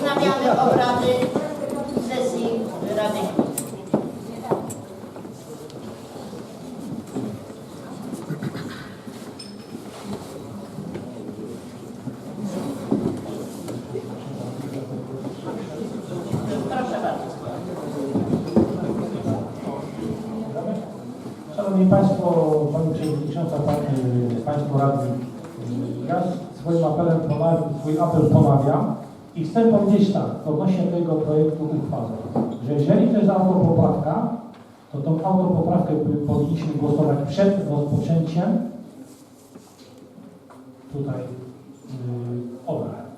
Wznawiamy obrady sesji Rady. Szanowni Państwo, Pani Przewodnicząca, Państwo Radni, ja swoim apelem ponawiam, swój apel ponawiam i chcę powiedzieć tak, odnośnie tego projektu uchwały, że jeżeli to jest autopoprawka, to tą autopoprawkę powinniśmy głosować przed rozpoczęciem tutaj yy, obrad.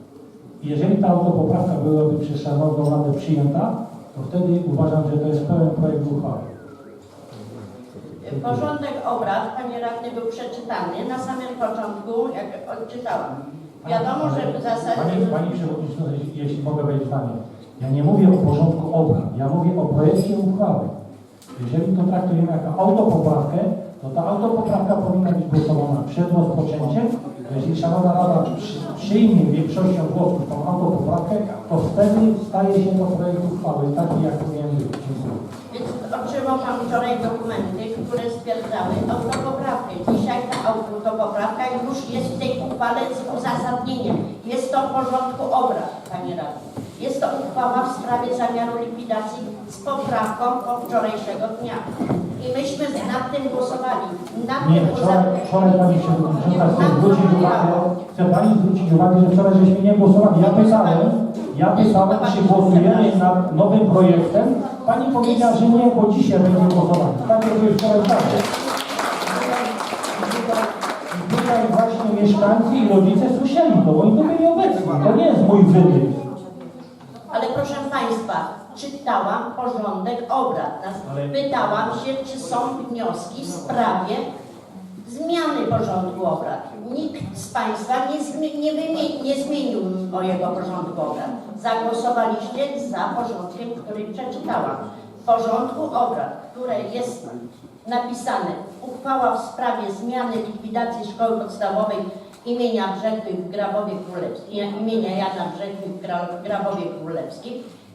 Jeżeli ta autopoprawka byłaby przez Szanowną Radę przyjęta, to wtedy uważam, że to jest pełen projekt uchwały. Porządek obrad, panie radny, był przeczytany na samym początku, jak odczytałam. Wiadomo, że w zasadzie... Pani, pani Przewodnicząca, jeśli- mogę wejść zdanie. Ja nie mówię o porządku obrad, ja mówię o projekcie uchwały. Jeżeli to traktujemy jako autopoprawkę, to ta autopoprawka powinna być głosowana przed rozpoczęciem. Jeśli Szanowna Rada przy- przyjmie większością głosów tą autopoprawkę, to wtedy staje się to projekt uchwały taki, jak powinien być. Dziękuję. Więc otrzymał Pan wczoraj dokumenty, które stwierdzały autopoprawkę. Ta autopoprawka już jest w tej uchwale z uzasadnieniem. Jest to w porządku obrad, Panie Radny. Jest to uchwała w sprawie zamiaru likwidacji z poprawką od wczorajszego dnia. I myśmy nad tym głosowali. Nad Nie, tym wczoraj, Pani Przewodnicząca chce zwrócić uwagę, chcę Pani zwrócić uwagę, że wczoraj żeśmy nie głosowali. Ja pytałem, ja pytałem, czy głosujemy nad nowym projektem. Pani powiedziała, że nie, bo dzisiaj będzie głosowanie. Tak jak były wczoraj tutaj właśnie mieszkańcy i rodzice słyszeli to, bo oni tu byli obecni. To nie jest mój wymysł. Ale proszę Państwa, czytałam porządek obrad. Pytałam się, czy są wnioski w sprawie zmiany porządku obrad. Nikt z Państwa nie, nie, wymie- nie zmienił mojego porządku obrad. Zagłosowaliście za porządkiem, który przeczytałam. Porządku obrad, które jest napisane uchwała w sprawie zmiany likwidacji szkoły podstawowej imienia Brzechwy w Grabowie Królewskim, imienia Jana Brzechwy w Gra- Grabowie Królewskim.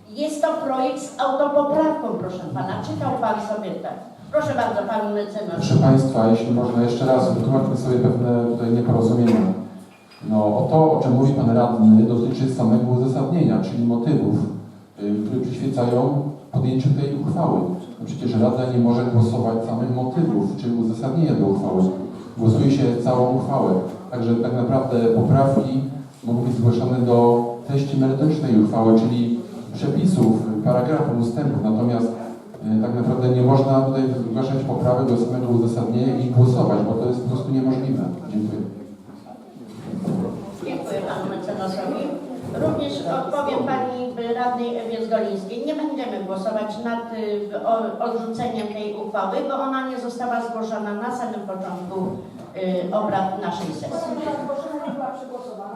Jest to projekt z autopoprawką, proszę Pana. Czytał Pan sobie tak. Proszę bardzo, Pan mecenas. Proszę Państwa, jeśli można jeszcze raz wytłumaczmy sobie pewne tutaj nieporozumienia. No, to, o czym mówi Pan Radny, dotyczy samego uzasadnienia, czyli motywów, które przyświecają podjęciu tej uchwały. No przecież Rada nie może głosować samych motywów, czy uzasadnienia do uchwały. Głosuje się całą uchwałę. Także tak naprawdę poprawki mogą być zgłoszone do treści merytorycznej uchwały, czyli przepisów, paragrafów, ustępów. Natomiast E, tak naprawdę nie można tutaj zgłaszać poprawek do samego uzasadnienia i głosować, bo to jest po prostu niemożliwe. Dziękuję Panu mecenasowi. Również odpowiem Pani Nie będziemy głosować nad y, odrzuceniem tej uchwały, bo ona nie została zgłoszona na samym początku y, obrad naszej sesji.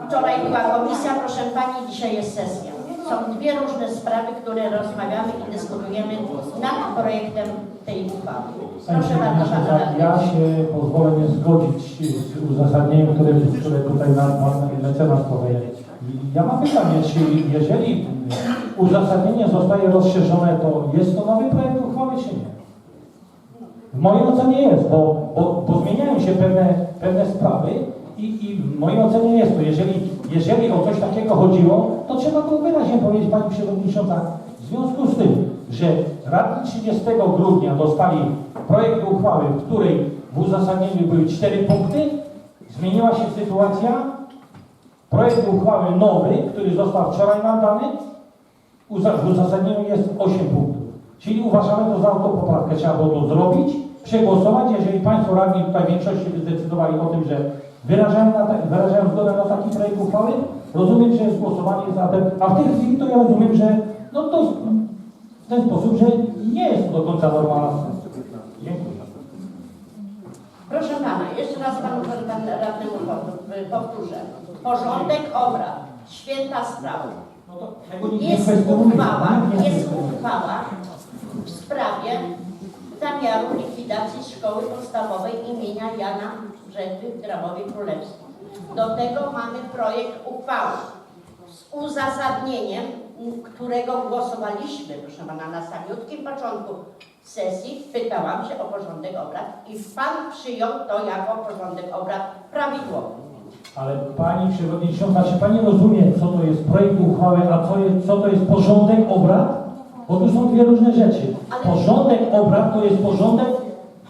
Wczoraj była komisja, proszę Pani, dzisiaj jest sesja. Są dwie różne sprawy, które rozmawiamy i dyskutujemy nad projektem tej uchwały. Pani Proszę bardzo, Radny. ja się pozwolę nie zgodzić z uzasadnieniem, które, które tutaj nam Pan mecenas. I Ja mam pytanie, czy jeżeli uzasadnienie zostaje rozszerzone, to jest to nowy projekt uchwały, czy nie? W mojej ocenie jest, bo, bo, bo zmieniają się pewne, pewne sprawy i, i w mojej ocenie jest to. Jeżeli, jeżeli o coś takiego chodziło, to trzeba było wyraźnie powiedzieć Pani Przewodnicząca. W związku z tym, że radni 30 grudnia dostali projekt uchwały, w której w uzasadnieniu były cztery punkty, zmieniła się sytuacja, projekt uchwały nowy, który został wczoraj nam dany, uza- w uzasadnieniu jest 8 punktów. Czyli uważamy to za autopoprawkę. Trzeba było to zrobić, przegłosować. Jeżeli Państwo radni tutaj w większości zdecydowali o tym, że wyrażają, na te, wyrażają zgodę na taki projekt uchwały, rozumiem, że jest głosowanie za ten, a w tej chwili to ja rozumiem, że no to w ten sposób, że nie jest do końca normalna. Dziękuję. Proszę Pana, jeszcze raz Panu pan radnemu pow- powtórzę. Porządek obrad, święta sprawa. No Jest uchwała, nie jest uchwała w sprawie zamiaru likwidacji szkoły podstawowej imienia Jana Brzechwy w Grabowie Królewskim. Do tego mamy projekt uchwały. uzasadnieniem, m, którego głosowaliśmy, proszę pana, na samiutkim początku sesji, pytałam się o porządek obrad i pan przyjął to jako porządek obrad prawidłowy. Ale Pani Przewodnicząca, czy Pani rozumie, co to jest projekt uchwały, a co, jest, co to jest porządek obrad? Bo tu są dwie różne rzeczy. Porządek obrad to jest porządek,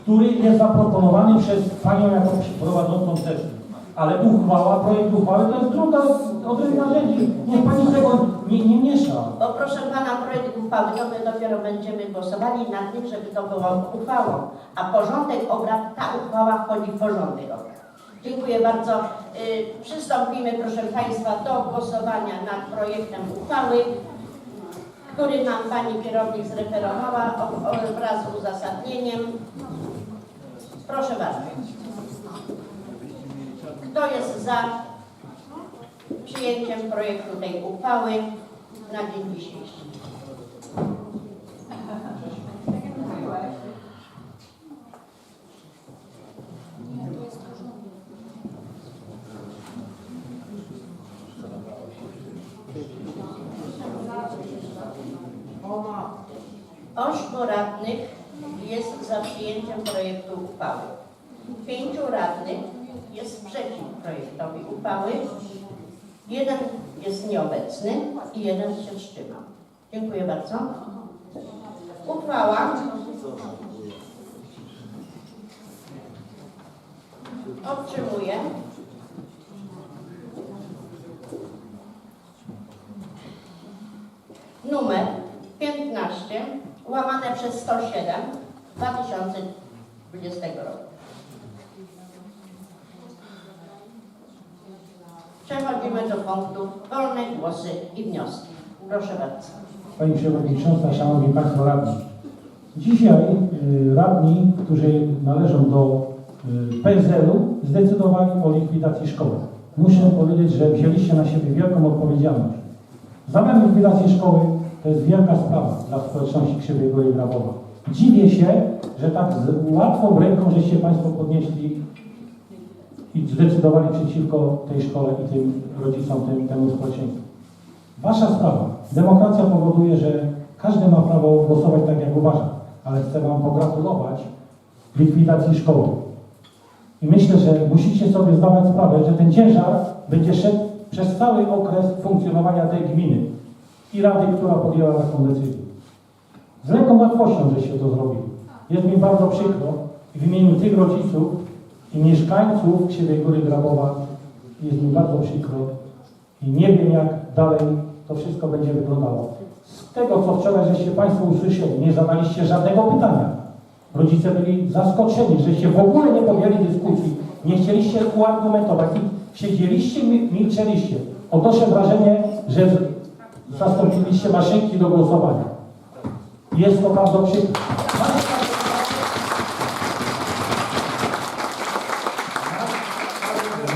który jest zaproponowany przez Panią jako prowadzącą sesję. Ale uchwała, projekt uchwały to jest druga odrębna rzecz. Niech Pani tego nie, nie miesza. Bo proszę pana, projekt uchwały, to my dopiero będziemy głosowali nad nim, żeby to było uchwałą. A porządek obrad, ta uchwała wchodzi w porządek obrad. Dziękuję bardzo. Y, przystąpimy, proszę państwa, do głosowania nad projektem uchwały, który nam pani kierownik zreferowała wraz z uzasadnieniem. Proszę bardzo. Kto jest za przyjęciem projektu tej uchwały na dzień dzisiejszy? Ośmiu radnych jest za przyjęciem projektu uchwały. Pięciu radnych jest przeciw projektowi uchwały. Jeden jest nieobecny i jeden się wstrzymał. Dziękuję bardzo. Uchwała otrzymuje numer 15 łamane przez 107 2020 roku. Przechodzimy do punktu wolne głosy i wnioski. Proszę bardzo. Pani Przewodnicząca, Szanowni Państwo Radni. Dzisiaj y, radni, którzy należą do y, PSL-u, zdecydowali o likwidacji szkoły. Muszę powiedzieć, że wzięliście na siebie wielką odpowiedzialność. Zamiar likwidacji szkoły to jest wielka sprawa dla społeczności Krzywej Góry Grabowa. Dziwię się, że tak z łatwą ręką żeście Państwo podnieśli i zdecydowali przeciwko tej szkole i tym rodzicom, tym, temu społeczeństwu. Wasza sprawa. Demokracja powoduje, że każdy ma prawo głosować tak, jak uważa, ale chcę Wam pogratulować likwidacji szkoły. I myślę, że musicie sobie zdawać sprawę, że ten ciężar będzie szedł przez cały okres funkcjonowania tej gminy i rady, która podjęła taką decyzję. Z lekką łatwością, żeście to zrobili. Jest mi bardzo przykro i w imieniu tych rodziców i mieszkańców Krzywej Góry Grabowa jest mi bardzo przykro i nie wiem, jak dalej to wszystko będzie wyglądało. Z tego, co wczoraj żeście Państwo usłyszeli, nie zadaliście żadnego pytania. Rodzice byli zaskoczeni, żeście w ogóle nie podjęli dyskusji, nie chcieliście uargumentować i siedzieliście, mi- milczeliście. Odnoszę wrażenie, że zastąpiliście maszynki do głosowania. Jest to bardzo przykre.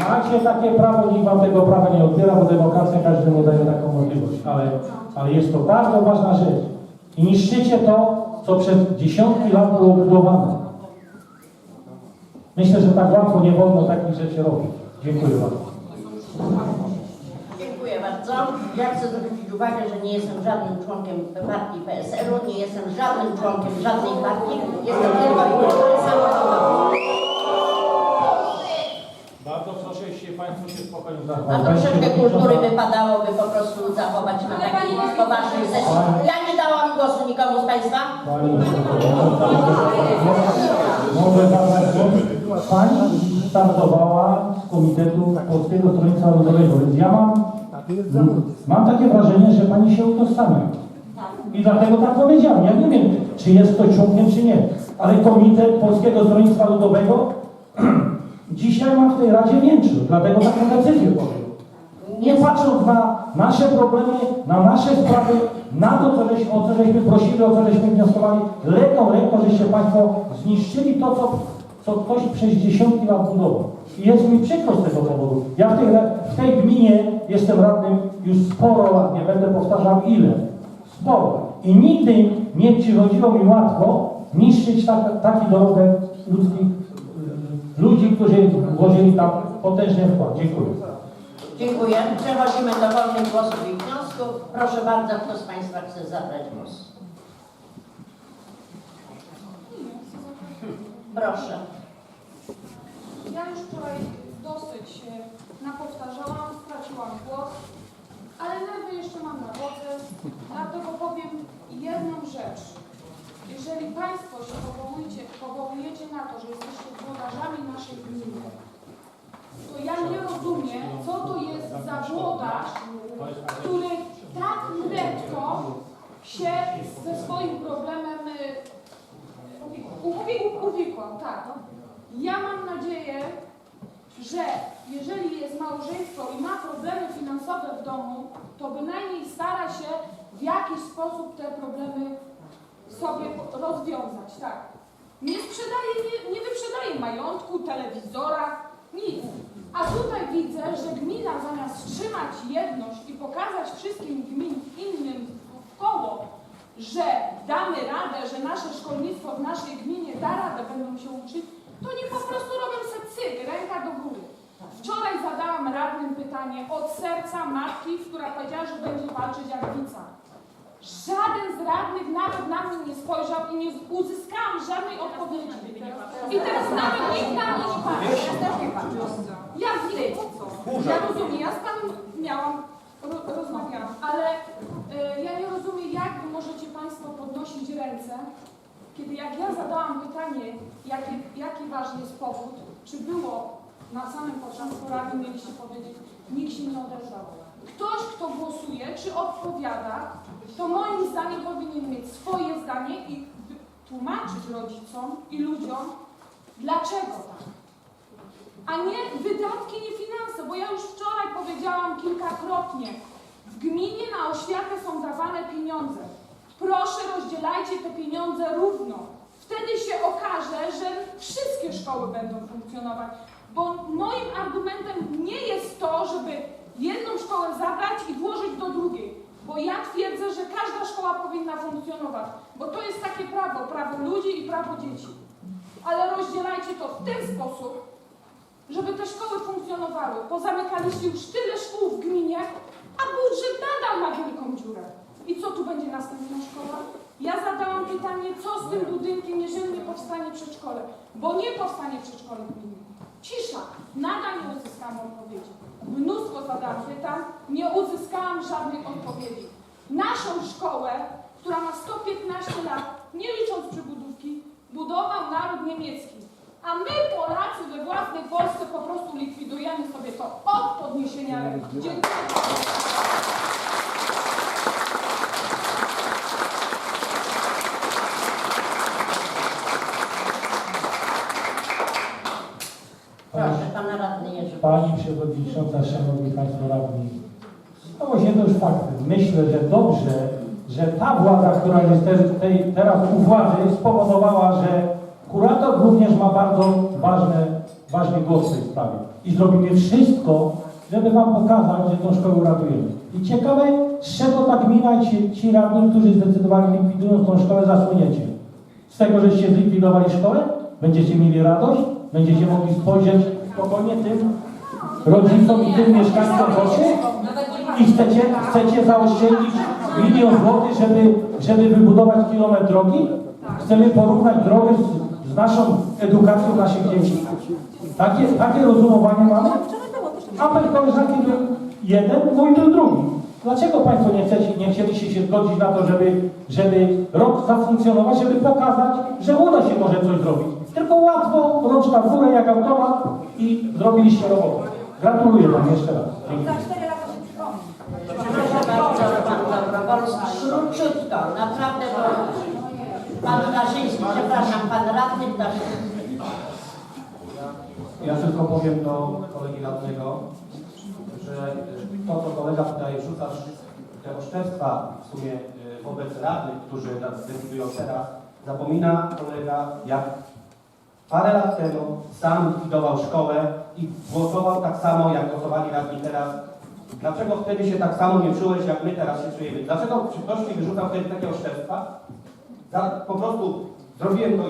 Macie takie prawo, nikt wam tego prawa nie odbiera, bo demokracja każdemu daje taką możliwość. Ale, ale jest to bardzo ważna rzecz. I niszczycie to, co przez dziesiątki lat było budowane. Myślę, że tak łatwo nie wolno takich rzeczy robić. Dziękuję bardzo. Chcę zwrócić uwagę, że nie jestem żadnym członkiem partii PSL-u, nie jestem żadnym członkiem żadnej partii, jestem tylko członkiem samorządowym. Bardzo proszę, jeśli Państwo się spokojnie A troszeczkę kultury wypadałoby po prostu zachować na takiej poważnej sesji. Ja nie dałam głosu nikomu z Państwa. Pani może? Pani startowała z Komitetu Polskiego Stronnictwa Ludowego, więc ja mam, mam takie wrażenie, że Pani się utożsamia. I dlatego tak powiedziałem. Ja nie wiem, czy jest ktoś członkiem, czy nie. Ale Komitet Polskiego Stronnictwa Ludowego dzisiaj ma w tej Radzie większość. Dlatego taką decyzję podjął. Nie patrząc na nasze problemy, na nasze sprawy, na to, co żeś, o co żeśmy prosili, o co żeśmy wnioskowali, lekką ręką, żeście Państwo zniszczyli to, co, co ktoś przez dziesiątki lat budował. I jest mi przykro z tego powodu. Ja w tej, w tej gminie jestem radnym już sporo lat, nie będę powtarzał ile. Sporo. I nigdy nie przychodziło mi łatwo niszczyć tak, taki dorobek ludzkich y, ludzi, którzy włożyli tam potężny wkład. Dziękuję. Dziękuję. Przechodzimy do wolnych głosów i wniosków. Proszę bardzo, kto z Państwa chce zabrać głos? Proszę. Ja już wczoraj dosyć się napowtarzałam, straciłam głos, ale nerwy jeszcze mam na wodze, dlatego powiem jedną rzecz. Jeżeli Państwo się powołujecie, powołujecie na to, że jesteście włodarzami naszej gminy, to ja nie rozumiem, co to jest za włodarz, który tak prędko się ze swoim problemem y, uwi- uwikłał. Tak. Ja mam nadzieję, że jeżeli jest małżeństwo i ma problemy finansowe w domu, to bynajmniej stara się w jakiś sposób te problemy sobie rozwiązać. Tak. Nie sprzedaje, nie, nie wyprzedaje majątku, telewizora, nic. A tutaj widzę, że gmina zamiast trzymać jedność i pokazać wszystkim gmin innym w koło, że damy radę, że nasze szkolnictwo w naszej gminie da radę, będą się uczyć, to nie po prostu robią se cyk, ręka do góry. Wczoraj zadałam radnym pytanie od serca matki, która powiedziała, że będzie walczyć jak wica. Żaden z radnych nawet na mnie nie spojrzał i nie uzyskałam żadnej odpowiedzi. I teraz nawet nikt na mnie nie patrzy. Ja wiem, ja rozumiem, ja z panem miałam, ro, rozmawiałam, ale y, ja nie rozumiem, jak wy możecie państwo podnosić ręce, kiedy jak ja zadałam pytanie, jaki, jaki ważny jest powód, czy było na samym początku rady, mieliście powiedzieć, nikt się nie odezwał. Ktoś, kto głosuje, czy odpowiada, to moim zdaniem powinien mieć swoje zdanie i tłumaczyć rodzicom i ludziom, dlaczego tak. A nie wydatki, nie finanse, bo ja już wczoraj powiedziałam kilkakrotnie, w gminie na oświatę są dawane pieniądze. Proszę rozdzielajcie te pieniądze równo. Wtedy się okaże, że wszystkie szkoły będą funkcjonować. Bo moim argumentem nie jest to, żeby jedną szkołę zabrać i włożyć do drugiej. Bo ja twierdzę, że każda szkoła powinna funkcjonować. Bo to jest takie prawo, prawo ludzi i prawo dzieci. Ale rozdzielajcie to w ten sposób, żeby te szkoły funkcjonowały. Pozamykaliście już tyle szkół w gminie, a budżet nadal ma wielką dziurę. I co tu będzie następna szkoła? Ja zadałam pytanie, co z tym budynkiem, jeżeli nie powstanie przedszkole? Bo nie powstanie przedszkole w gminie. Cisza. Nadal nie uzyskałam odpowiedzi. Mnóstwo zadałam pytań, nie uzyskałam żadnej odpowiedzi. Naszą szkołę, która ma 115 lat, nie licząc przybudówki, budował naród niemiecki. A my, Polacy, we własnej Polsce po prostu likwidujemy sobie to od podniesienia ręki. Dziękuję. Proszę, Pana Radny Jerzy. Pani Przewodnicząca, Szanowni Państwo Radni, stało się to już faktem. Myślę, że dobrze, że ta władza, która jest tej, teraz u władzy, spowodowała, że kurator również ma bardzo ważne, ważny głos w tej sprawie. I zrobimy wszystko, żeby Wam pokazać, że tą szkołę uratujemy. I ciekawe, z czego ta gmina i ci, ci radni, którzy zdecydowali likwidując tą szkołę, zasłoniecie. Z tego, żeście zlikwidowali szkołę? Będziecie mieli radość? Będziecie mogli spojrzeć spokojnie tym rodzicom i tym mieszkańcom oczy? I chcecie, chcecie zaoszczędzić milion złotych, żeby, żeby wybudować kilometr drogi? Chcemy porównać drogę z, z naszą edukacją naszych dzieci? Takie, takie rozumowanie mamy? Apel koleżanki był jeden, mój był drugi. Dlaczego Państwo nie, chcecie, nie chcieliście się zgodzić na to, żeby, żeby rok zafunkcjonować, żeby pokazać, że uda się może coś zrobić? Tylko łatwo, rączka w górę jak automat i zrobiliście robotę. Gratuluję Wam jeszcze raz. Dziękuję. Proszę bardzo, Pan Dobrowolski. Króciutko, naprawdę, bo Pan Daszyński, przepraszam, Pan Radny Daszyński. Ja tylko powiem do kolegi radnego, że to, co kolega tutaj rzuca te oszczerstwa w sumie y, wobec radnych, którzy nad- decydują teraz, zapomina kolega, jak parę lat temu sam likwidował szkołę i głosował tak samo, jak głosowali radni teraz. Dlaczego wtedy się tak samo nie czułeś, jak my teraz się czujemy? Dlaczego ktoś mi wyrzucał wtedy takie oszczerstwa? Po prostu zrobiłem to